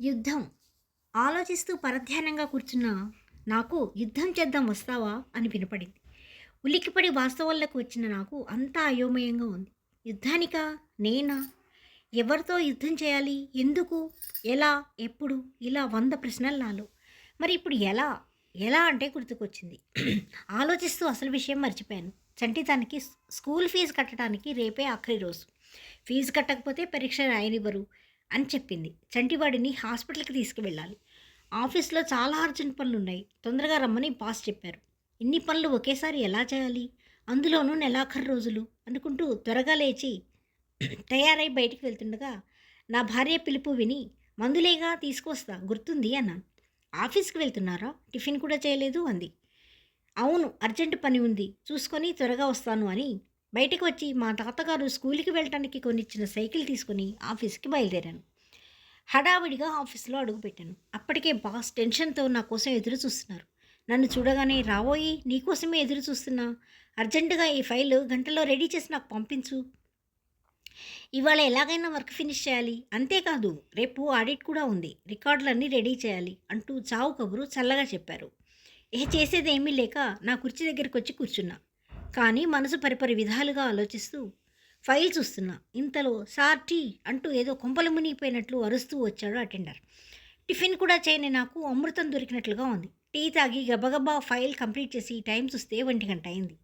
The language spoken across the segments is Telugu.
యుద్ధం. ఆలోచిస్తూ పరధ్యానంగా కూర్చున్న నాకు యుద్ధం చేద్దాం వస్తావా అని వినపడింది. ఉలిక్కిపడి వాస్తవాలకు వచ్చిన నాకు అంతా అయోమయంగా ఉంది. యుద్ధానికా? నేనా? ఎవరితో యుద్ధం చేయాలి? ఎందుకు? ఎలా? ఎప్పుడు? ఇలా వంద ప్రశ్నలు నాలో. మరి ఇప్పుడు ఎలా? ఎలా అంటే గుర్తుకొచ్చింది. ఆలోచిస్తూ అసలు విషయం మర్చిపోయాను. చంటిదానికి స్కూల్ ఫీజు కట్టడానికి రేపే ఆఖరి రోజు. ఫీజు కట్టకపోతే పరీక్ష రాయనివ్వరు. అని చెప్పింది. చంటివాడిని హాస్పిటల్కి తీసుకువెళ్ళాలి. ఆఫీస్లో చాలా అర్జెంట్ పనులు ఉన్నాయి తొందరగా రమ్మని బాస్ చెప్పారు. ఇన్ని పనులు ఒకేసారి ఎలా చేయాలి? అందులోనూ నెలాఖరు రోజులు అనుకుంటూ త్వరగా లేచి తయారై బయటికి వెళ్తుండగా నా భార్య పిలుపు విని మందులేగా తీసుకొస్తా గుర్తుంది అన్నాను. ఆఫీస్కి వెళ్తున్నారా? టిఫిన్ కూడా చేయలేదు అంది. అవును అర్జెంట్ పని ఉంది. చూసుకొని త్వరగా వస్తాను అని బయటకు వచ్చి మా తాతగారు స్కూల్కి వెళ్ళటానికి కొనిచ్చిన సైకిల్ తీసుకుని ఆఫీస్కి బయలుదేరాను. హడావిడిగా ఆఫీస్లో అడుగుపెట్టాను. అప్పటికే బాస్ టెన్షన్తో నా కోసం ఎదురు చూస్తున్నారు. నన్ను చూడగానే రాబోయి నీకోసమే ఎదురు చూస్తున్నా. అర్జెంటుగా ఈ ఫైల్ గంటలో రెడీ చేసి నాకు పంపించు. ఇవాళ ఎలాగైనా వర్క్ ఫినిష్ చేయాలి. అంతేకాదు రేపు ఆడిట్ కూడా ఉంది. రికార్డులన్నీ రెడీ చేయాలి అంటూ చావు కబురు చల్లగా చెప్పారు. ఏ చేసేది ఏమీ లేక నా కుర్చీ దగ్గరికి వచ్చి కూర్చున్నా. కానీ మనసు పరిపరి విధాలుగా ఆలోచిస్తూ ఫైల్ చూస్తున్నా. ఇంతలో సార్ టీ అంటూ ఏదో కొంపలు మునిగిపోయినట్లు అరుస్తూ వచ్చాడు అటెండర్. టిఫిన్ కూడా చేయని నాకు అమృతం దొరికినట్లుగా ఉంది. టీ తాగి గబగబా ఫైల్ కంప్లీట్ చేసి టైం చూస్తే ఒంటి గంట అయింది.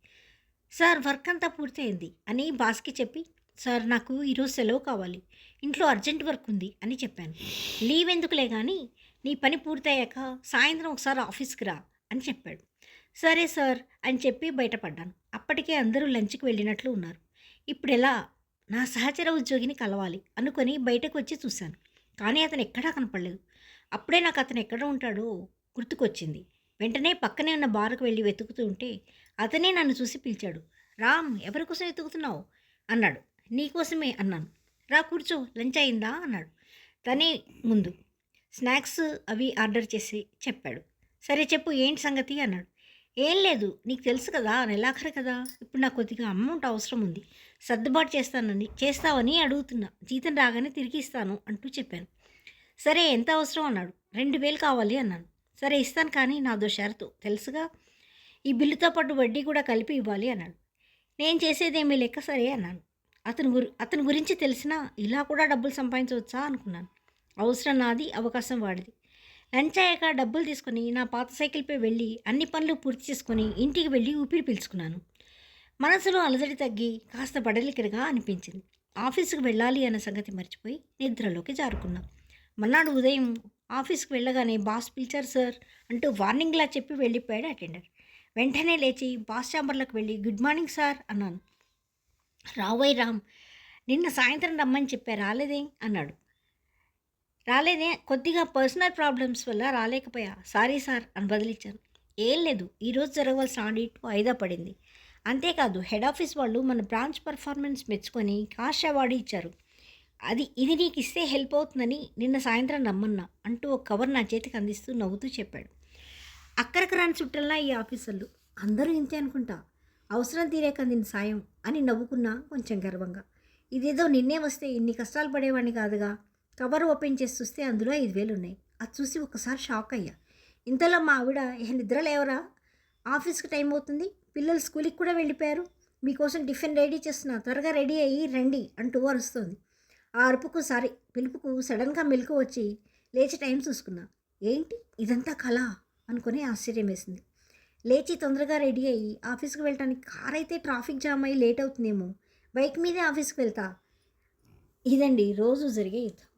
సార్ వర్క్ అంతా పూర్తయింది అని బాస్కి చెప్పి సార్ నాకు ఈరోజు సెలవు కావాలి. ఇంట్లో అర్జెంట్ వర్క్ ఉంది అని చెప్పాను. లీవ్ ఎందుకులే కానీ నీ పని పూర్తయ్యాక సాయంత్రం ఒకసారి ఆఫీస్కి రా అని చెప్పాడు. సరే సార్ అని చెప్పి బయటపడ్డాను. అప్పటికే అందరూ లంచ్కి వెళ్ళినట్లు ఉన్నారు. ఇప్పుడు ఎలా నా సహచర ఉద్యోగిని కలవాలి అనుకొని బయటకు వచ్చి చూశాను. కానీ అతను ఎక్కడా కనపడలేదు. అప్పుడే నాకు అతను ఎక్కడ ఉంటాడో గుర్తుకొచ్చింది. వెంటనే పక్కనే ఉన్న బార్కు వెళ్ళి వెతుకుతూ ఉంటే అతనే నన్ను చూసి పిలిచాడు. రామ్ ఎవరి కోసం వెతుకుతున్నావు? అన్నాడు. నీకోసమే అన్నాను. రా కూర్చో లంచ్ అయిందా? అన్నాడు. తనే ముందు. స్నాక్స్ అవి ఆర్డర్ చేసి చెప్పాడు. సరే చెప్పు ఏంటి సంగతి? అన్నాడు. ఏం లేదు నీకు తెలుసు కదా నెలాఖరు కదా? ఇప్పుడు నాకు కొద్దిగా అమౌంట్ అవసరం ఉంది. సర్దుబాటు చేస్తానని చేస్తావని అడుగుతున్నా. జీతం రాగానే తిరిగి ఇస్తాను అంటూ చెప్పాను. సరే ఎంత అవసరం? అన్నాడు. రెండు వేలు కావాలి అన్నాను. సరే ఇస్తాను కానీ నాదో షరతు. తెలుసుగా? ఈ బిల్లుతో పాటు వడ్డీ కూడా కలిపి ఇవ్వాలి అన్నాడు. నేను చేసేదేమీ లెక్క సరే అన్నాను. అతని గురి అతని గురించి తెలిసినా ఇలా కూడా డబ్బులు సంపాదించవచ్చా? అనుకున్నాను. అవసరం నాది అవకాశం వాడిది. లంచ్ డబ్బులు తీసుకొని నా పాత సైకిల్పై వెళ్ళి అన్ని పనులు పూర్తి చేసుకుని ఇంటికి వెళ్ళి ఊపిరి పీల్చుకున్నాను. మనసులో అలజడి తగ్గి కాస్త బడలికరగా అనిపించింది. ఆఫీసుకు వెళ్ళాలి అన్న సంగతి మర్చిపోయి నిద్రలోకి జారుకున్నా. మన్నాడు ఉదయం ఆఫీస్కి వెళ్ళగానే బాస్ పిలిచారు సార్ అంటూ వార్నింగ్లా చెప్పి వెళ్ళిపోయాడు అటెండర్. వెంటనే లేచి బాస్ ఛాంబర్లకు వెళ్ళి గుడ్ మార్నింగ్ సార్ అన్నాను. రావోయ్ రామ్ నిన్న సాయంత్రం రమ్మని చెప్పా రాలేదే అన్నాడు. రాలేదే. కొద్దిగా పర్సనల్ ప్రాబ్లమ్స్ వల్ల రాలేకపోయా. సారీ సార్ అని బదిలిచ్చాను ఏం లేదు. ఈరోజు జరగవలసిన ఆడిట్ వాయిదా పడింది. అంతేకాదు హెడ్ ఆఫీస్ వాళ్ళు మన బ్రాంచ్ పర్ఫార్మెన్స్ మెచ్చుకొని కాష్ అవార్డు ఇచ్చారు. అది ఇది నీకు ఇస్తే హెల్ప్ అవుతుందని నిన్న సాయంత్రం నమ్మన్నా అంటూ ఒక కవర్ నా చేతికి అందిస్తూ నవ్వుతూ చెప్పాడు. అక్కడికి రాని చుట్టల్లా ఈ ఆఫీసర్లు. అందరూ ఇంతే అనుకుంటా. అవసరం తీరేక దీని సాయం అని నవ్వుకున్నా కొంచెం గర్వంగా. ఇదేదో నిన్నే వస్తే ఇన్ని కష్టాలు పడేవాడిని కాదుగా. కవర్ ఓపెన్ చేసి చూస్తే అందులో ఐదు వేలు ఉన్నాయి. అది చూసి ఒకసారి షాక్ అయ్యా. ఇంతలో మా ఆవిడ ఏ నిద్ర లేవరా? ఆఫీస్కి టైం అవుతుంది. పిల్లలు స్కూల్కి కూడా వెళ్ళిపోయారు. మీకోసం టిఫిన్ రెడీ చేస్తున్నా. త్వరగా రెడీ అయ్యి రండి అంటూ అరుస్తుంది. ఆ అరుపుకు సారీ పిలుపుకు సడన్గా మెలకు వచ్చి లేచి టైం చూసుకున్నా. ఏంటి? ఇదంతా కళ? అనుకుని ఆశ్చర్యం వేసింది. లేచి తొందరగా రెడీ అయ్యి ఆఫీస్కి వెళ్ళటానికి కార్ అయితే ట్రాఫిక్ జామ్ అయ్యి లేట్ అవుతుందేమో. బైక్ మీదే ఆఫీస్కి వెళ్తా. ఇదండి రోజు జరిగే యుద్ధం.